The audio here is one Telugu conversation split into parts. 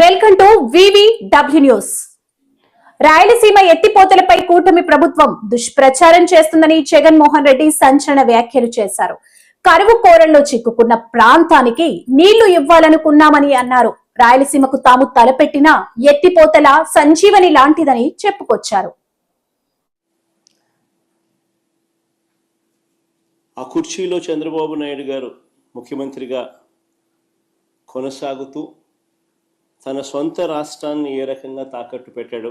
Welcome to VVW news. Rayalaseema ఎత్తిపోతలపై కూటమి ప్రభుత్వం దుష్ప్రచారం చేస్తుందని జగన్మోహన్ రెడ్డి సంచలన వ్యాఖ్యలు చేశారు. కరువు కోరల్లో చిక్కుకున్న ప్రాంతానికి నీళ్ళు ఇవ్వాలనుకున్నామని అన్నారు. రాయలసీమకు తాము తలపెట్టిన ఎత్తిపోతల సంజీవని లాంటిదని చెప్పుకొచ్చారు. ఆ కుర్చీలో చంద్రబాబు నాయుడు గారు ముఖ్యమంత్రిగా కొనసాగుతూ తన సొంత రాష్ట్రాన్ని ఏ రకంగా తాకట్టు పెట్టాడు?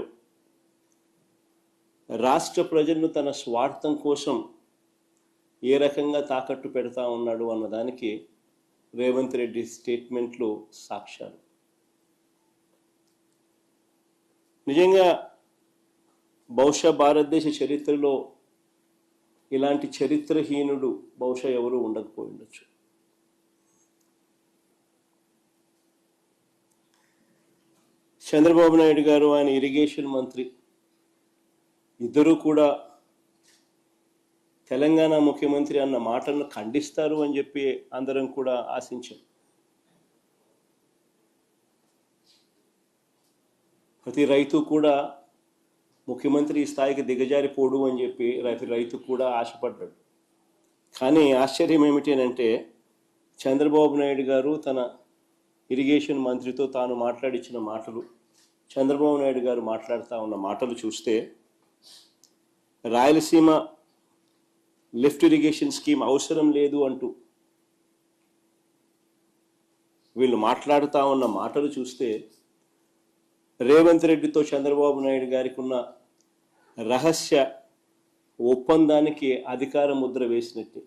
రాష్ట్ర ప్రజలను తన స్వార్థం కోసం ఏ రకంగా తాకట్టు పెడతా ఉన్నాడు అన్నదానికి రేవంత్ రెడ్డి స్టేట్మెంట్లు సాక్ష్యాలు. నిజంగా బహుశా భారతదేశ చరిత్రలో ఇలాంటి చరిత్రహీనుడు బహుశా ఎవరూ ఉండకపోయి ఉండొచ్చు. చంద్రబాబు నాయుడు గారు ఆయన ఇరిగేషన్ మంత్రి. ఇద్దరూ కూడా తెలంగాణ ముఖ్యమంత్రి అన్న మాటను ఖండిస్తారు అని చెప్పి అందరం కూడా ఆశించాం. ప్రతి రైతు కూడా ముఖ్యమంత్రి ఈ స్థాయికి దిగజారిపోడు అని చెప్పి ప్రతి రైతు కూడా ఆశపడ్డాడు. కానీ ఆశ్చర్యం ఏమిటి అని అంటే చంద్రబాబు నాయుడు గారు తన ఇరిగేషన్ మంత్రితో తాను మాట్లాడిచ్చిన మాటలు చంద్రబాబు నాయుడు గారు మాట్లాడుతూ ఉన్న మాటలు చూస్తే రాయలసీమ లిఫ్ట్ ఇరిగేషన్ స్కీమ్ అవసరం లేదు అంటూ వీళ్ళు మాట్లాడుతూ ఉన్న మాటలు చూస్తే రేవంత్ రెడ్డితో చంద్రబాబు నాయుడు గారికి ఉన్న రహస్య ఒప్పందానికి అధికార ముద్ర వేసినట్టే.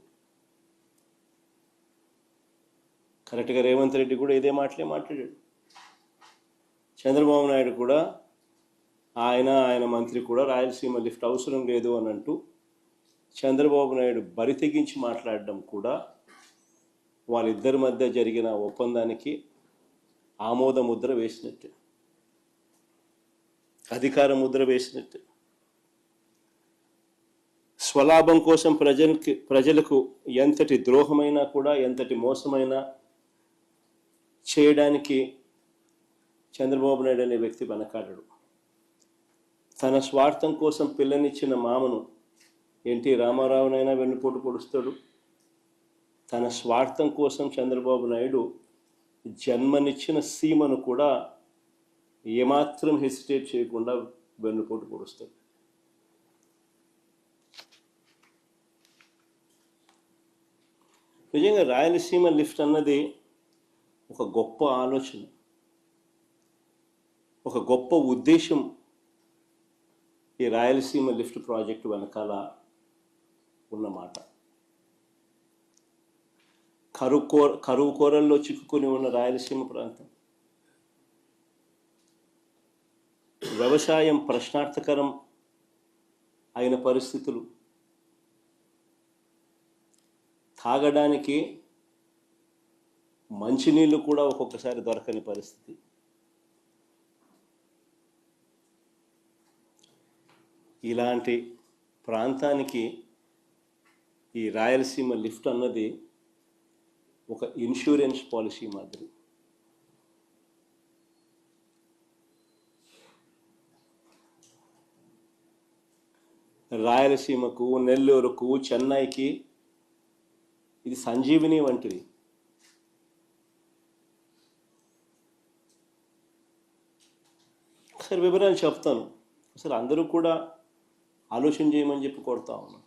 కరెక్ట్గా రేవంత్ రెడ్డి కూడా ఇదే మాటలే మాట్లాడాడు. చంద్రబాబు నాయుడు కూడా ఆయన ఆయన మంత్రి కూడా రాయలసీమ లిఫ్ట్ అవసరం లేదు అని అంటూ చంద్రబాబు నాయుడు బరి తెగించి మాట్లాడడం కూడా వాళ్ళిద్దరి మధ్య జరిగిన ఒప్పందానికి ఆమోద ముద్ర వేసినట్టు. అధికార ముద్ర వేసినట్టు. స్వలాభం కోసం ప్రజలకి ప్రజలకు ఎంతటి ద్రోహమైనా కూడా ఎంతటి మోసమైనా చేయడానికి చంద్రబాబు నాయుడు అనే వ్యక్తి వెనకాడడు. తన స్వార్థం కోసం పిల్లనిచ్చిన మామను ఎన్టీ రామారావునైనా వెన్నుపోటు పొడుస్తాడు. తన స్వార్థం కోసం చంద్రబాబు నాయుడు జన్మనిచ్చిన సీమను కూడా ఏమాత్రం హెసిటేట్ చేయకుండా వెన్నుపోటు పొడుస్తాడు. నిజంగా రాయలసీమ లిఫ్ట్ అన్నది ఒక గొప్ప ఆలోచన ఒక గొప్ప ఉద్దేశం ఈ రాయలసీమ లిఫ్ట్ ప్రాజెక్టు వెనకాల ఉన్నమాట కరువు కోర కరువు కోరల్లో చిక్కుకొని ఉన్న రాయలసీమ ప్రాంతం. వ్యవసాయం ప్రశ్నార్థకరం అయిన పరిస్థితులు. తాగడానికి మంచినీళ్ళు కూడా ఒక్కొక్కసారి దొరకని పరిస్థితి. ఇలాంటి ప్రాంతానికి ఈ రాయలసీమ లిఫ్ట్ అన్నది ఒక ఇన్సూరెన్స్ పాలసీ మాదిరి. రాయలసీమకు నెల్లూరుకు చెన్నైకి ఇది సంజీవిని వంటిది. ఒకసారి వివరాలు చెప్తాను. అసలు అందరూ కూడా ఆలోచన చేయమని చెప్పి కొడతా ఉన్నాం.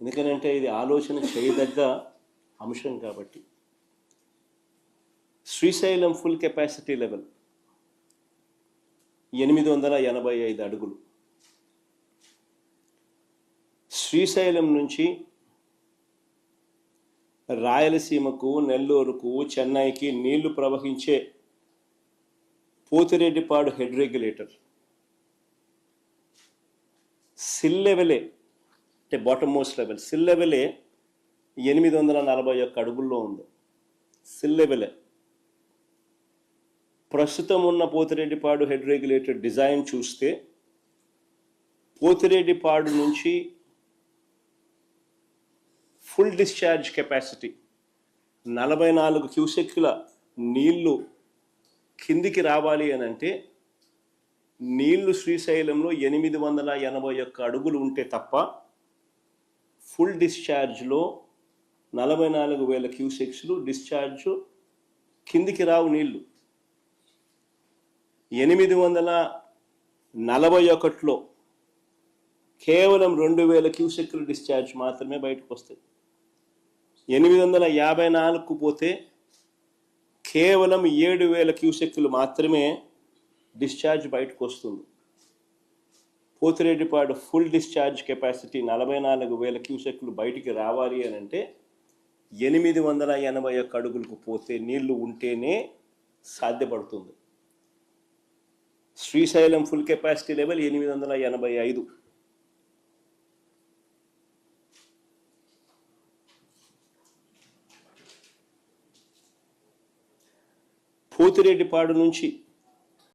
ఎందుకనంటే ఇది ఆలోచన చేయదగ్గ అంశం కాబట్టి. శ్రీశైలం ఫుల్ కెపాసిటీ లెవెల్ ఎనిమిది వందల ఎనభై ఐదు అడుగులు. శ్రీశైలం నుంచి రాయలసీమకు నెల్లూరుకు చెన్నైకి నీళ్ళు ప్రవహించే పోతిరెడ్డిపాడు హెడ్ రెగ్యులేటర్. సిల్ లెవెలే అంటే బాటమ్ మోస్ట్ లెవెల్ సిల్ లెవెలే ఎనిమిది వందల నలభై ఒక్క అడుగుల్లో ఉంది. సిల్ లెవెలే. ప్రస్తుతం ఉన్న పోతిరెడ్డిపాడు హెడ్ రెగ్యులేటర్ డిజైన్ చూస్తే పోతిరెడ్డిపాడు నుంచి ఫుల్ డిశ్చార్జ్ కెపాసిటీ నలభై నాలుగు క్యూసెక్ల నీళ్ళు కిందికి రావాలి అని అంటే నీళ్ళు శ్రీశైలంలో ఎనిమిది వందల ఎనభై ఒక్క అడుగులు ఉంటే తప్ప ఫుల్ డిశ్చార్జ్లో నలభై నాలుగు వేల క్యూసెక్స్లు డిశ్చార్జ్ కిందికి రావు నీళ్ళు. ఎనిమిది వందల నలభై ఒకటిలో కేవలం రెండు వేల క్యూసెక్లు డిశ్చార్జ్ మాత్రమే బయటకు వస్తాయి. ఎనిమిది వందల యాభై నాలుగుకు పోతే కేవలం ఏడు వేల క్యూసెక్లు మాత్రమే డిశ్చార్జ్ బయటకు వస్తుంది. పోతిరెడ్డిపాడు ఫుల్ డిశ్చార్జ్ కెపాసిటీ నలభై నాలుగు వేల క్యూసెక్లు బయటికి రావాలి అని అంటే ఎనిమిది వందల ఎనభై ఒక్క అడుగులకు పోతే నీళ్ళు ఉంటేనే సాధ్యపడుతుంది. శ్రీశైలం ఫుల్ కెపాసిటీ లెవెల్ ఎనిమిది వందల ఎనభై ఐదు. పోతిరెడ్డిపాడు నుంచి